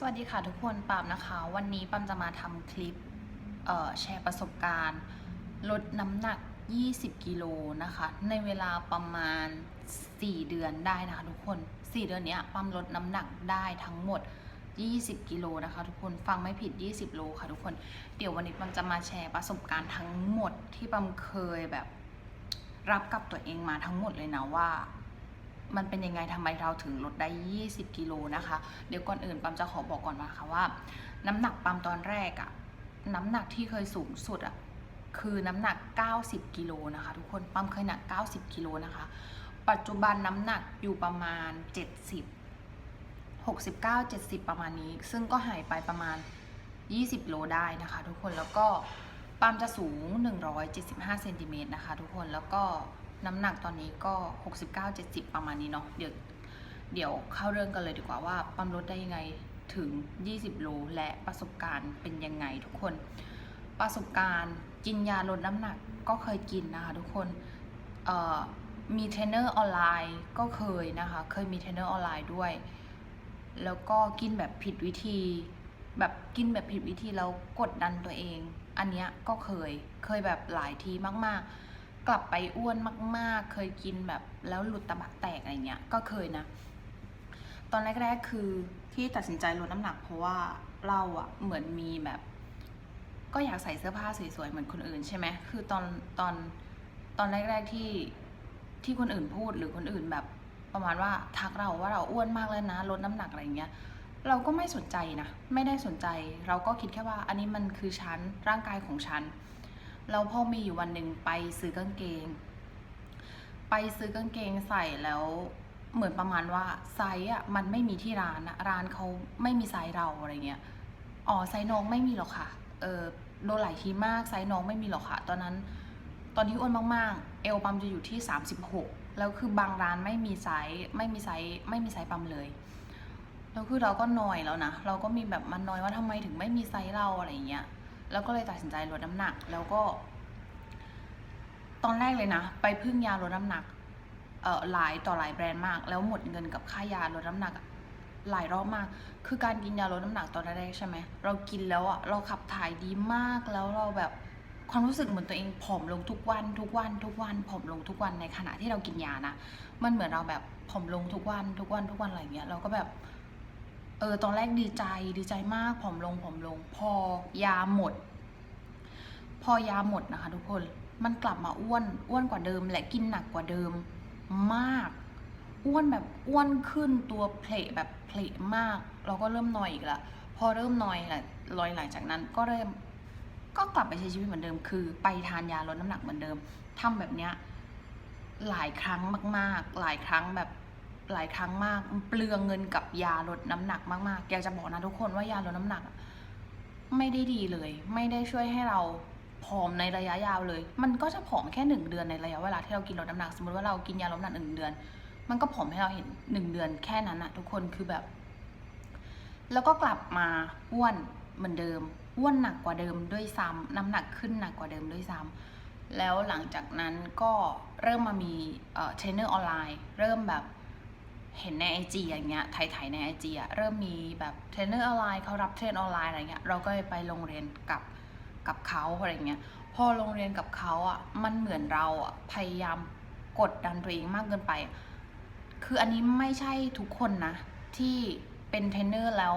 สวัสดีค่ะทุกคนปามนะคะ วันนี้ปั๊มจะมาทำคลิปแชร์ประสบการณ์ ลดน้ำหนัก 20 กิโลนะคะ ในเวลาประมาณ 4 เดือนได้นะคะทุกคน 4 เดือนนี้ปั๊มลดน้ำหนักได้ทั้งหมด 20 กิโลนะคะทุกคนฟังไม่ผิด 20 โลค่ะทุกคน เดี๋ยววันนี้ปั๊มจะมาแชร์ประสบการณ์ทั้งหมดที่ปั๊มเคยแบบรับกับตัวเองมาทั้งหมดเลยนะว่า มันเป็นยังไงทำไมเราถึงลดได้ 20 กิโลนะคะ เดี๋ยวก่อนอื่นปั๊มจะขอบอกก่อนนะคะว่า น้ำหนักปั๊มตอนแรกอะน้ำหนักที่เคยสูงสุดอะคือน้ำหนัก 90 กิโลนะคะ ทุกคนปั๊มเคยหนัก 90 กิโลนะคะ ปัจจุบันน้ำหนักอยู่ประมาณ 70 69 70 ประมาณนี้ ซึ่งก็หายไปประมาณ 20 โลได้นะคะ ทุกคนแล้วก็ปั๊มจะสูง 175เซนติเมตรนะคะ ทุกคนแล้วก็ น้ำหนักตอนนี้ก็ 69 70 ประมาณนี้เนาะเดี๋ยวเดี๋ยวเข้าเรื่องกันเลยดีกว่าว่าปั๊มลดได้ยังไงถึง 20 โล และประสบการณ์เป็นยังไงทุกคน ประสบการณ์กินยาลดน้ำหนักก็เคยกินนะคะทุกคนมีเทรนเนอร์ออนไลน์ก็เคยนะคะ เคยมีเทรนเนอร์ออนไลน์ด้วย แล้วก็กินแบบผิดวิธี แบบกินแบบผิดวิธีแล้วกดดันตัวเอง อันเนี้ยก็เคย เคยแบบหลายทีมากๆ กลับไปอ้วนมาก ๆ เคยกินแบบแล้วหลุดตะบักแตกอะไรเงี้ย ก็เคยนะ ตอนแรก ๆ คือที่ตัดสินใจลดน้ำหนัก เพราะว่าเราอะเหมือนมีแบบ ก็อยากใส่เสื้อผ้าสวยๆเหมือนคนอื่นใช่ไหมคือตอนตอนตอนแรก ๆ ที่ที่คนอื่นพูดหรือคนอื่นแบบประมาณว่าทักเราว่าเราอ้วนมากแล้วนะลดน้ำหนักอะไรเงี้ย เราก็ไม่สนใจนะ ไม่ได้สนใจ เราก็คิดแค่ว่าอันนี้มันคือฉันร่างกายของฉัน เราพอมีอยู่วันหนึ่งไปซื้อกางเกง ไปซื้อกางเกงใส่แล้วเหมือนประมาณว่าไซส์อะมันไม่มีที่ร้านอะร้านเขาไม่มีไซส์เราอะไรเงี้ยอ๋อไซส์น้องไม่มีหรอกค่ะเออโดนหลายทีมากไซส์น้องไม่มีหรอกค่ะ ตอนนั้น ตอนที่อ้วนมากๆ เอลปั๊มจะอยู่ที่ 36 แล้วคือบางร้านไม่มีไซส์ไม่มีไซส์ไม่มีไซส์ปั๊มเลยแล้วคือเราก็นอยแล้วนะเราก็มีแบบมันนอยว่าทำไมถึงไม่มีไซส์เราอะไรเงี้ย แล้วก็เลยตัดสินใจลดน้ำหนัก แล้วก็ ตอนแรกเลยนะ ไปพึ่งยาลดน้ำหนักเอ่อหลายต่อหลายแบรนด์มาก แล้วหมดเงินกับค่ายาลดน้ำหนักหลายรอบมาก คือการกินยาลดน้ำหนักตอนแรกใช่ไหม เรากินแล้วอะเราขับถ่ายดีมาก แล้วเราแบบความรู้สึกเหมือนตัวเองผอมลงทุกวัน ทุกวันทุกวันผอมลงทุกวันในขณะที่เรากินยานะ มันเหมือนเราแบบผอมลงทุกวันทุกวันทุกวันอะไรเงี้ย เราก็แบบ เออตอนแรกดีใจดีใจมากผอมลงผอมลง พอยาหมด พอยาหมดนะคะ ทุกคนมันกลับมาอ้วนอ้วนกว่าเดิม และกินหนักกว่าเดิมมาก อ้วนแบบอ้วนขึ้นตัวเพลแบบเพลมาก เราก็เริ่มนอยอีกละพอเริ่มนอยแหละลอยหลังจากนั้นก็เริ่ม ก็กลับไปใช้ชีวิตเหมือนเดิม คือ ไปทานยาลดน้ำหนักเหมือนเดิมทำแบบเนี้ยหลายครั้งมาก ๆ หลายครั้งแบบ หลายครั้งมากเปลืองเงินกับยาลดน้ำหนักมากๆอยากจะบอกนะทุกคนว่ายาลดน้ำหนัก ไม่ได้ดีเลย ไม่ได้ช่วยให้เราผอมในระยะยาวเลย มันก็จะผอมแค่หนึ่งเดือนในระยะเวลาที่เรากินลดน้ำหนัก สมมติว่าเรากินยาลดน้ำหนักหนึ่งเดือน มันก็ผอมให้เราเห็นหนึ่งเดือนแค่นั้นอะทุกคนคือแบบ แล้วก็กลับมาอ้วนเหมือนเดิมอ้วนหนักกว่าเดิมด้วยซ้ำน้ำหนักขึ้นหนักกว่าเดิมด้วยซ้ำแล้วหลังจากนั้นก็เริ่มมามีเทรนเนอร์ออนไลน์ เริ่มแบบ เห็นในไอจีอย่างเงี้ยถ่ายๆในไอจีอะเริ่มมีแบบเทรนเนอร์ออนไลน์เขารับเทรนออนไลน์อะไรเงี้ยเราก็ไปโรงเรียนกับกับเขาอะไรเงี้ยพอโรงเรียนกับเขาอะมันเหมือนเราอะพยายามกดดันตัวเองมากเกินไป คืออันนี้ไม่ใช่ทุกคนนะ ที่เป็นเทรนเนอร์แล้ว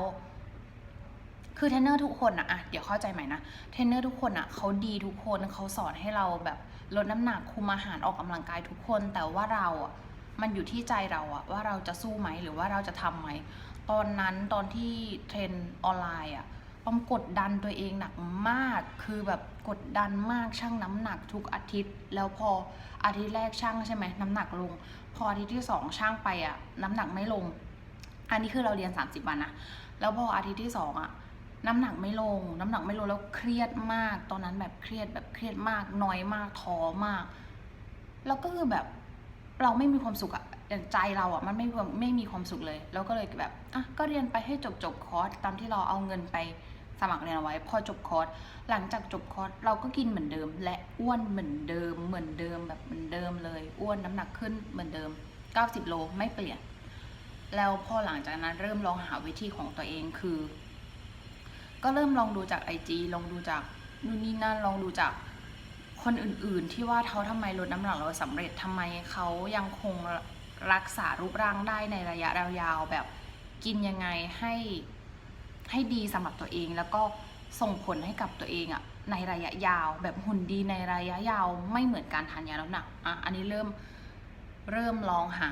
คือเทรนเนอร์ทุกคนอะอะเดี๋ยวเข้าใจใหม่นะเทรนเนอร์ทุกคนอะเขาดีทุกคนเขาสอนให้เราแบบลดน้ำหนักคุมอาหารออกกำลังกายทุกคนแต่ว่าเราอะ มันอยู่ที่ใจเราอะว่าเราจะสู้ไหมหรือว่าเราจะทำไหม ตอนนั้นตอนที่เทรนออนไลน์อะป้อมกดดันตัวเองหนักมาก คือแบบกดดันมากชั่งน้ำหนักทุกอาทิตย์ แล้วพออาทิตย์แรกชั่งใช่ไหมน้ำหนักลง พออาทิตย์ที่สองช่างไปอะน้ำหนักไม่ลง อันนี้คือเราเรียน 30 วันนะ แล้วพออาทิตย์ที่สองอะน้ำหนักไม่ลง น้ำหนักไม่ลงแล้วเครียดมาก ตอนนั้นแบบเครียดแบบเครียดมาก น้อยมากท้อมาก แล้วก็คือแบบ เราไม่มีความสุขอะอย่างใจเราอะมันไม่มีความไม่มีความสุขเลยแล้วก็เลยแบบอะก็เรียนไปให้จบจบคอร์สตามที่เราเอาเงินไปสมัครเรียนเอาไว้พอจบคอร์สหลังจากจบคอร์สเราก็กินเหมือนเดิม และอ้วนเหมือนเดิม เหมือนเดิมแบบเหมือนเดิมเลย อ้วนน้ำหนักขึ้นเหมือนเดิม 90 โลไม่เปลี่ยน แล้วพอหลังจากนั้นเริ่มลองหาวิธีของตัวเองคือ ก็เริ่มลองดูจากไอจีลองดูจากนู่นนี่นั่นลองดูจาก คนอื่นๆ ที่ว่าเขาทำไมลดน้ำหนักเราสำเร็จทำไมเขายังคงรักษารูปร่างได้ในระยะยาวๆแบบกินยังไงให้ให้ดีสำหรับตัวเอง แล้วก็ส่งผลให้กับตัวเองอะในระยะยาวแบบหุ่นดีในระยะยาวไม่เหมือนการทานยาลดน้ำหนักอะอันนี้เริ่มเริ่มลองหา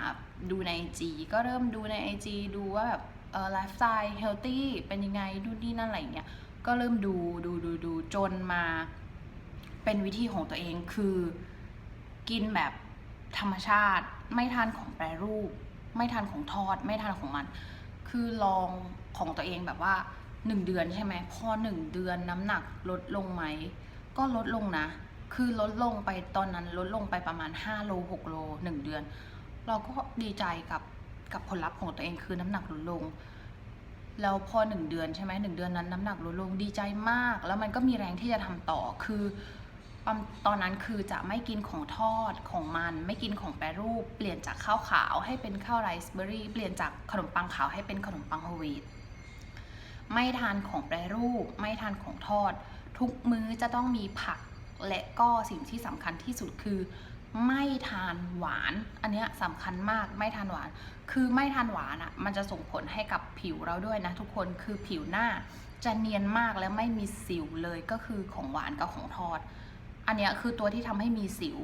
ดูในไอจีก็เริ่มดูในไอจีดูว่าแบบเออไลฟ์สไตล์เฮลตี้เป็นยังไงดูนี่นั่นอะไรเงี้ยก็เริ่มดูดูดูดูจนมา เป็นวิธีของตัวเองคือกินแบบธรรมชาติ ไม่ทานของแปรรูป ไม่ทานของทอด ไม่ทานของมัน คือลองของตัวเองแบบว่าหนึ่งเดือนใช่ไหมพอหนึ่งเดือนน้ำหนักลดลงไหม ก็ลดลงนะ คือลดลงไปตอนนั้นลดลงไปประมาณ 5 โล 6 โล 1 เดือน เราก็ดีใจกับกับผลลัพธ์ของตัวเองคือน้ำหนักลดลง แล้วพอหนึ่งเดือนใช่ไหมหนึ่งเดือนนั้นน้ำหนักลดลงดีใจมาก แล้วมันก็มีแรงที่จะทำต่อคือ ตอนนั้นคือจะไม่กินของทอดของมันไม่กินของแปรรูป เปลี่ยนจากข้าวขาวให้เป็นข้าวไรซ์เบอร์รี่ เปลี่ยนจากขนมปังขาวให้เป็นขนมปังโฮลวีตไม่ทานของแปรรูป ไม่ทานของทอด ทุกมื้อจะต้องมีผักและก็สิ่งที่สำคัญที่สุดคือ ไม่ทานหวาน อันนี้ยสำคัญมากไม่ทานหวาน คือไม่ทานหวานอะ่ะมันจะส่งผลให้กับผิวเราด้วยนะทุกคนคือผิวหน้าจะเนียนมากและไม่มีสิวเลยก็คือของหวานกับของทอด อันเนี้ยคือตัวที่ทำให้มีสิว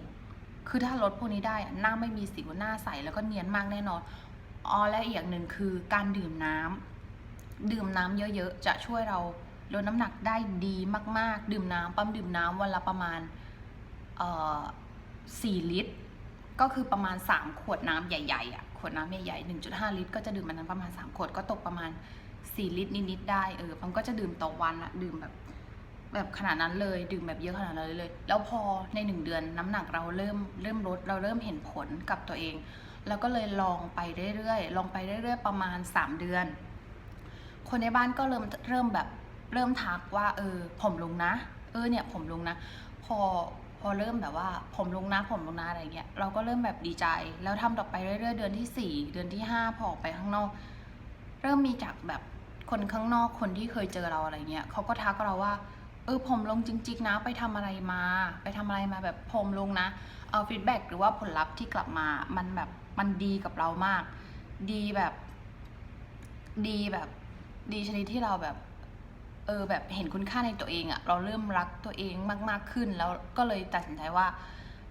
คือถ้าลดพวกนี้ได้หน้าไม่มีสิวหน้าใสแล้วก็เนียนมากแน่นอนอ๋อและอีกอย่างหนึ่งคือการดื่มน้ำดื่มน้ำเยอะๆ จะช่วยเราลดน้ำหนักได้ดีมากๆ ดื่มน้ำปั๊มดื่มน้ำวันละประมาณเอ่อสี่ลิตร ก็คือประมาณ 3 ขวดน้ำใหญ่ๆอะขวดน้ำใหญ่ๆ1.5 ลิตร ก็จะดื่มมันนั้นประมาณ 3 ขวดก็ตกประมาณ 4 ลิตรนิดๆได้เออพัมก็จะดื่มต่อวันอะดื่มแบบ แบบขนาดนั้นเลยดื่มแบบเยอะขนาดนั้นเลย แล้วพอในหนึ่งเดือนน้ำหนักเราเริ่มเริ่มลดเราเริ่มเห็นผลกับตัวเอง แล้วก็เลยลองไปเรื่อยๆลองไปเรื่อยๆประมาณ 3 เดือน คนในบ้านก็เริ่มเริ่มแบบเริ่มทักว่าเออผมลงนะ เออเนี่ยผมลงนะ พอพอเริ่มแบบว่าผมลงนะผมลงนะอะไรเงี้ยเราก็เริ่มแบบดีใจ แล้วทำต่อไปเรื่อยๆ เดือนที่สี่เดือนที่ห้าพอออกไปข้างนอก เริ่มมีจากแบบคนข้างนอกคนที่เคยเจอเราอะไรเงี้ยเขาก็ทักเราว่า เออผมลงจริง ๆ นะไปทำอะไรมา ไปทำอะไรมาแบบผมลงนะเอาฟีดแบ็กหรือว่าผลลัพธ์ที่กลับมามันแบบมันดีกับเรามาก ดีแบบ ดีแบบ ดีชนิดที่เราแบบ เออแบบเห็นคุณค่าในตัวเองอะเราเริ่มรักตัวเองมาก ๆขึ้น แล้วก็เลยตัดสินใจว่า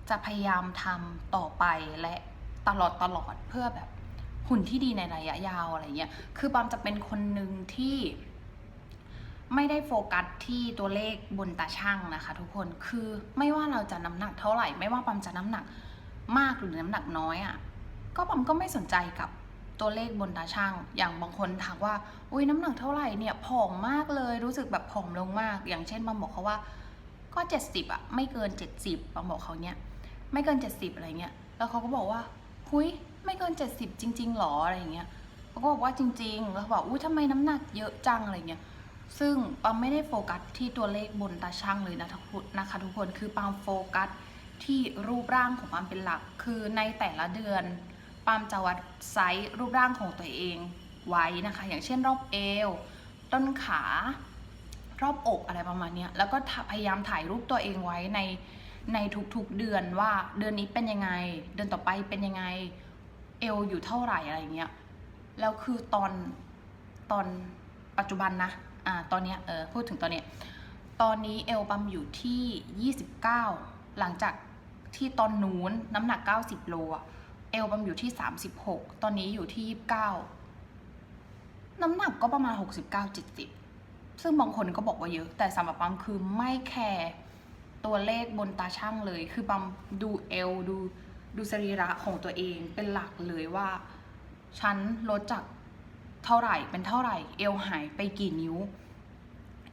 จะพยายามทำต่อไปและตลอดตลอดเพื่อแบบหุ่นที่ดีในระยะยาวอะไรเงี้ย คือปามจะเป็นคนหนึ่งที่ ไม่ได้โฟกัสที่ตัวเลขบนตาช่างนะคะ ทุกคนคือไม่ว่าเราจะน้ำหนักเท่าไหร่ ไม่ว่าปามจะน้ำหนักมากหรือน้ำหนักน้อยอะ่ะก็ปามก็ไม่สนใจกับตัวเลขบนตาช่าง อย่างบางคนถามว่าอุ้ยน้ำหนักเท่าไหร่เนี่ยผอมมากเลยรู้สึกแบบผอมลงมาก อย่างเช่นปามบอกเขาว่าก็เจ็ดสิบอะไม่เกินเจ็ดสิบปามบอกเขาเนี้ยไม่เกินเจ็ดสิบอะไรเงี้ยแล้วเขาก็บอกว่าหุยไม่เกินเจ็ดสิบจริง ๆหรออะไรเงี้ยเขาก็บอกว่าจริง ๆ แล้วเขาบอกอุ้ยทำไมน้ำหนักเยอะจังอะไรเงี้ย ซึ่งปามไม่ได้โฟกัสที่ตัวเลขบนตาช่างเลยนะทุกคนนะคะทุกคนคือปามโฟกัสที่รูปร่างของปามเป็นหลัก คือในแต่ละเดือนปามจะวัดไซส์รูปร่างของตัวเองไว้นะคะ อย่างเช่นรอบเอว ต้นขารอบอกอะไรประมาณนี้แล้วก็พยายามถ่ายรูปตัวเองไว้ในในทุกๆเดือนว่าเดือนนี้เป็นยังไง เดือนต่อไปเป็นยังไงเอวอยู่เท่าไหร่อะไรเงี้ยแล้วคือตอนตอนปัจจุบันนะ อ่าตอนนี้เออพูดถึงตอนนี้ ตอนนี้เอลปัมอยู่ที่ 29 หลังจากที่ตอนนู้นน้ำหนัก 90 โลอะเอลปัมอยู่ที่ 36 ตอนนี้อยู่ที่ 29 น้ำหนักก็ประมาณ 69 70 ซึ่งบางคนก็บอกว่าเยอะ แต่สำหรับปัมคือไม่แคร์ตัวเลขบนตาช่างเลย คือปัมดูเอลดูดูสรีระของตัวเองเป็นหลักเลยว่า ฉันลดจาก เท่าไหร่เป็นเท่าไหร่ เอลหายไปกี่นิ้ว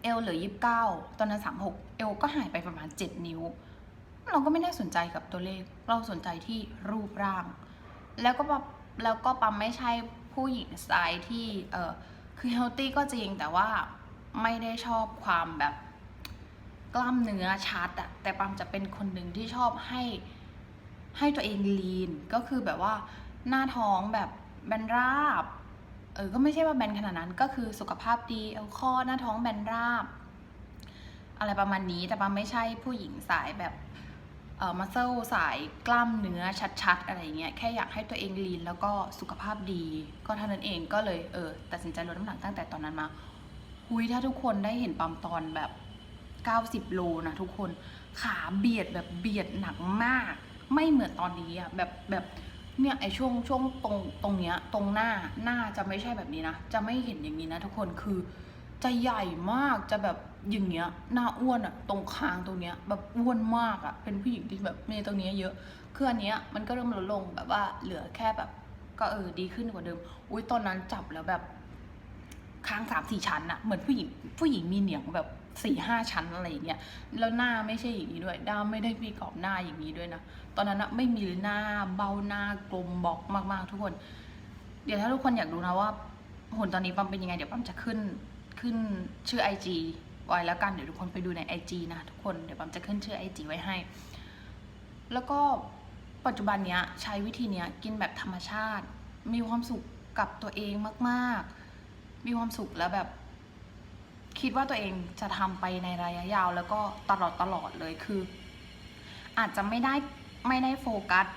เอลเหลือยี่สิบเก้าตอนนั้นสามหกเอลก็หายไปประมาณเจ็ดนิ้ว เราก็ไม่ได้สนใจกับตัวเลข เราสนใจที่รูปร่าง แล้วก็ปั๊บแล้วก็ปั๊มไม่ใช่ผู้หญิงสไตล์ที่เออคือเฮลตี้ก็จริงแต่ว่าไม่ได้ชอบความแบบกล้ามเนื้อชัดอะแต่ปั๊มจะเป็นคนหนึ่งที่ชอบให้ให้ตัวเองลีน ก็คือแบบว่าหน้าท้องแบบแบนราบ เออก็ไม่ใช่ว่าแบนขนาดนั้นก็คือสุขภาพดีเอวข้อหน้าท้องแบนราบ อะไรประมาณนี้แต่ปาไม่ใช่ผู้หญิงสายแบบเอ่อมัสเซลสายกล้ามเนื้อชัดๆ อะไรเงี้ยแค่อยากให้ตัวเองลีนแล้วก็สุขภาพดี ก็เท่านั้นเองก็เลยเออตัดสินใจลดน้ำหนักตั้งแต่ตอนนั้นมาหุยถ้าทุกคนได้เห็นปั๊มตอนแบบ 90 โลนะทุกคนขาเบียดแบบเบียดหนักมาก ไม่เหมือนตอนนี้อะแบบแบบ เนี่ยไอช่วงช่วงตรงตรงเนี้ยตรงหน้าหน้าจะไม่ใช่แบบนี้นะ จะไม่เห็นอย่างนี้นะทุกคนคือจะใหญ่มากจะแบบอย่างเงี้ยหน้าอ้วนอะตรงคางตรงเนี้ยแบบอ้วนมากอะเป็นผู้หญิงที่แบบมีตรงเนี้ยเยอะคืออันเนี้ยมันก็เริ่มลดลงแบบว่าเหลือแค่แบบ ก็เออดีขึ้นกว่าเดิม อุ้ยตอนนั้นจับแล้วแบบคางสามสี่ชั้นอะเหมือนผู้หญิงผู้หญิงมีเหนียงแบบสี่ห้าชั้นอะไรอย่างเงี้ยแล้วหน้าไม่ใช่อย่างนี้ด้วยด้ามไม่ได้มีกรอบหน้าอย่างนี้ด้วยนะ ตอนนั้นอะไม่มีเลยหน้าเบ้าหน้ากลมบอกมากๆ ทุกคน เดี๋ยวถ้าทุกคนอยากดูนะว่าหุ่นตอนนี้ปั๊มเป็นยังไง เดี๋ยวปั๊มจะขึ้นขึ้นชื่อ IG ไว้แล้วกันเดี๋ยวทุกคนไปดูใน IG นะทุกคนเดี๋ยวปั๊มจะขึ้นชื่อ IG ไว้ให้ แล้วก็ปัจจุบันเนี้ยใช้วิธีเนี้ยกินแบบธรรมชาติ มีความสุขกับตัวเองมากๆ มีความสุขแล้วแบบ คิดว่าตัวเองจะทำไปในระยะยาว แล้วก็ตลอดตลอดเลยคือ อาจจะไม่ได้ ไม่ได้โฟกัส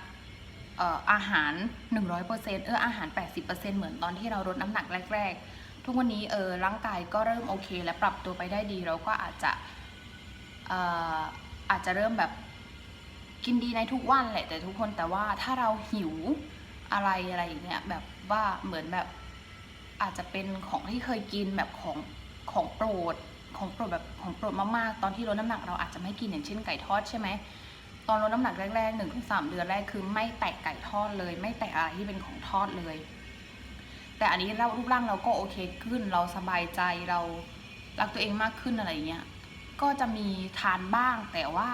อ่ออาหาร 100%เอออาหาร 80%เหมือนตอนที่เราลดน้ำหนักแรก ๆ ทุกวันนี้เออร่างกายก็เริ่มโอเค และปรับตัวไปได้ดี เราก็อาจจะเอ่ออาจจะเริ่มแบบกินดีในทุกวันแหละแต่ทุกคนแต่ว่าถ้าเราหิวอะไรอะไรอย่างเงี้ยแบบว่าเหมือนแบบอาจจะเป็นของที่เคยกินแบบของของโปรดของโปรดแบบของโปรดมากๆตอนที่ลดน้ำหนักเราอาจจะไม่กินอย่างเช่นไก่ทอดใช่ไหม ตอนลดน้ำหนักแรกๆหนึ่งถึงสามเดือนแรกคือไม่แตะไก่ทอดเลย ไม่แตะอะไรที่เป็นของทอดเลย แต่อันนี้เรารูปร่างเราก็โอเคขึ้น เราสบายใจเรารักตัวเองมากขึ้นอะไรเงี้ยก็จะมีทานบ้าง แต่ว่า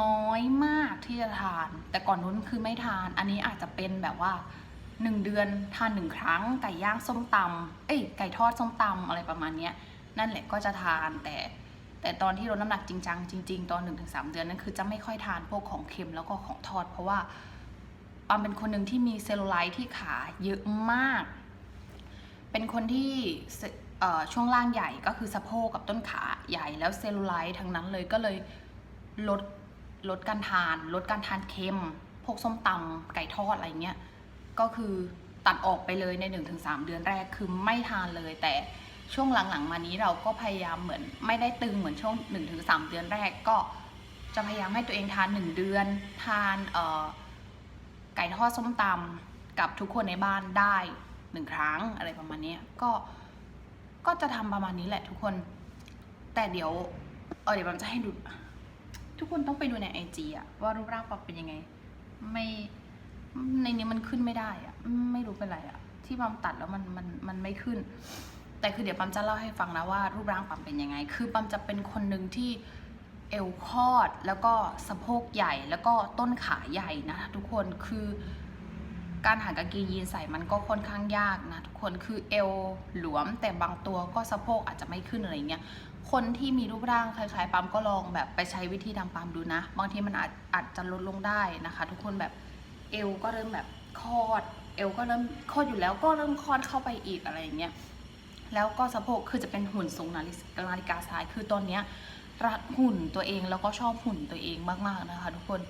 น้อยมากที่จะทาน แต่ก่อนนู้นคือไม่ทาน อันนี้อาจจะเป็นแบบว่าหนึ่งเดือนทานหนึ่งครั้งไก่ย่างส้มตำเอ้ยไก่ทอดส้มตำอะไรประมาณเนี้ยนั่นแหละก็จะทานแต่ แต่ตอนที่ลดน้ำหนักจริงจังจริง ๆ ตอน1นถึงสเดือนนั้นคือจะไม่ค่อยทานพวกของเค็มแล้วก็ของทอด เพราะว่าปามเป็นคนหนึ่งที่มีเซลลูไลท์ที่ขาเยอะมาก เป็นคนที่ช่วงล่างใหญ่ก็คือสะโพกกับต้นขาใหญ่แล้วเซลลูไลท์ทั้งนั้นเลยก็เลยลดลดการทาน ลดการทานเค็ม พวกส้มตำไก่ทอดอะไรเงี้ย ก็คือตัดออกไปเลยใน 1-3 เดือนแรกคือไม่ทานเลยแต่ ช่วงหลังๆ มานี้เราก็พยายามเหมือนไม่ได้ตึงเหมือนช่วง 1-3 เดือนแรกก็จะพยายามให้ตัวเองทาน 1 เดือน ทานไก่ทอดส้มตำกับทุกคนในบ้านได้หนึ่งครั้งอะไรประมาณนี้ก็ก็จะทำประมาณนี้แหละทุกคน แต่เดี๋ยวเออเดี๋ยวผมจะให้ดู ทุกคนต้องไปดูในไอจีอะว่ารูปร่างปรับเป็นยังไง ไม่ในนี้มันขึ้นไม่ได้อะไม่รู้เป็นไรอะที่ปั๊มตัดแล้วมันมันมันไม่ขึ้น แต่คือเดี๋ยวปั๊มจะเล่าให้ฟังนะว่ารูปร่างปั๊มเป็นยังไง คือปั๊มจะเป็นคนหนึ่งที่เอวคอด แล้วก็สะโพกใหญ่ แล้วก็ต้นขาใหญ่นะทุกคน คือการหากางเกงยีนใส่มันก็ค่อนข้างยากนะทุกคน คือเอวหลวมแต่บางตัวก็สะโพกอาจจะไม่ขึ้นอะไรเงี้ย คนที่มีรูปร่างคล้ายๆปั๊มก็ลองแบบไปใช้วิธีทำปั๊มดูนะ บางทีมันอาจอาจจะลดลงได้นะคะ ทุกคนแบบเอวก็เริ่มแบบคอด เอวก็เริ่มคอดอยู่แล้วก็เริ่มคอดเข้าไปอีกอะไรเงี้ย แล้วก็สะโพกคือจะเป็นหุ่นทรงนาฬินาฬิกาทราย คือตอนเนี้ยรักหุ่นตัวเองแล้วก็ชอบหุ่นตัวเองมากๆนะคะ ทุกคน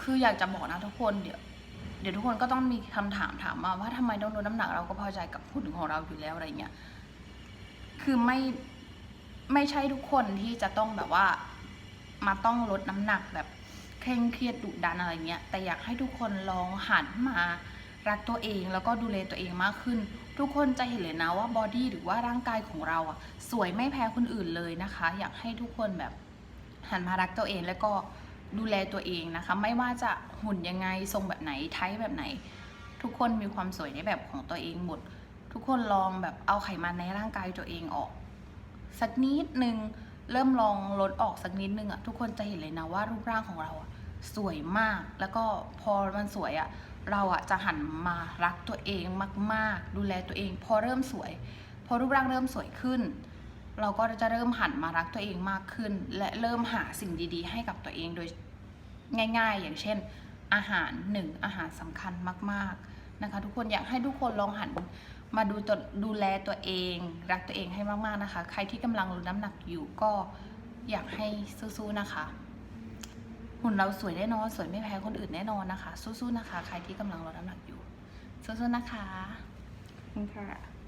คืออยากจะบอกนะทุกคนเดี๋ยวเดี๋ยวทุกคนก็ต้องมีคำถามถามมาว่าทำไมต้องลดน้ำหนักเราก็พอใจกับหุ่นของเราอยู่แล้วอะไรเงี้ยคือไม่ไม่ใช่ทุกคนที่จะต้องแบบว่ามาต้องลดน้ำหนักแบบเคร่งเครียดดุดันอะไรเงี้ยแต่อยากให้ทุกคนลองหันมารักตัวเองแล้วก็ดูแลตัวเองมากขึ้น ทุกคนจะเห็นเลยนะว่าบอดี้หรือว่าร่างกายของเราอะสวยไม่แพ้คนอื่นเลยนะคะ อยากให้ทุกคนแบบหันมารักตัวเองแล้วก็ดูแลตัวเองนะคะ ไม่ว่าจะหุ่นยังไงทรงแบบไหนไทป์แบบไหน ทุกคนมีความสวยในแบบของตัวเองหมด ทุกคนลองแบบเอาไขมันในร่างกายตัวเองออก สักนิดนึงเริ่มลองลดออกสักนิดนึงอะทุกคนจะเห็นเลยนะว่ารูปร่างของเราอะสวยมากแล้วก็พอมันสวยอะ เราอะจะหันมารักตัวเองมาก ๆ ดูแลตัวเอง พอเริ่มสวย พอรูปร่างเริ่มสวยขึ้น เราก็จะเริ่มหันมารักตัวเองมากขึ้น และเริ่มหาสิ่งดี ๆ ให้กับตัวเองโดยง่าย ๆ อย่างเช่น อาหารหนึ่งอาหารสำคัญมาก ๆนะคะ ทุกคนอยากให้ทุกคนลองหันมาดูตัวดูแลตัวเอง รักตัวเองให้มาก ๆ นะคะ ใครที่กำลังลดน้ำหนักอยู่ก็อยากให้สู้ๆนะคะ หุ่นเราสวยแน่นอน สวยไม่แพ้คนอื่นแน่นอนนะคะ สู้ๆนะคะ ใครที่กำลังลดน้ำหนักอยู่ สู้ๆนะคะคุณค่ะ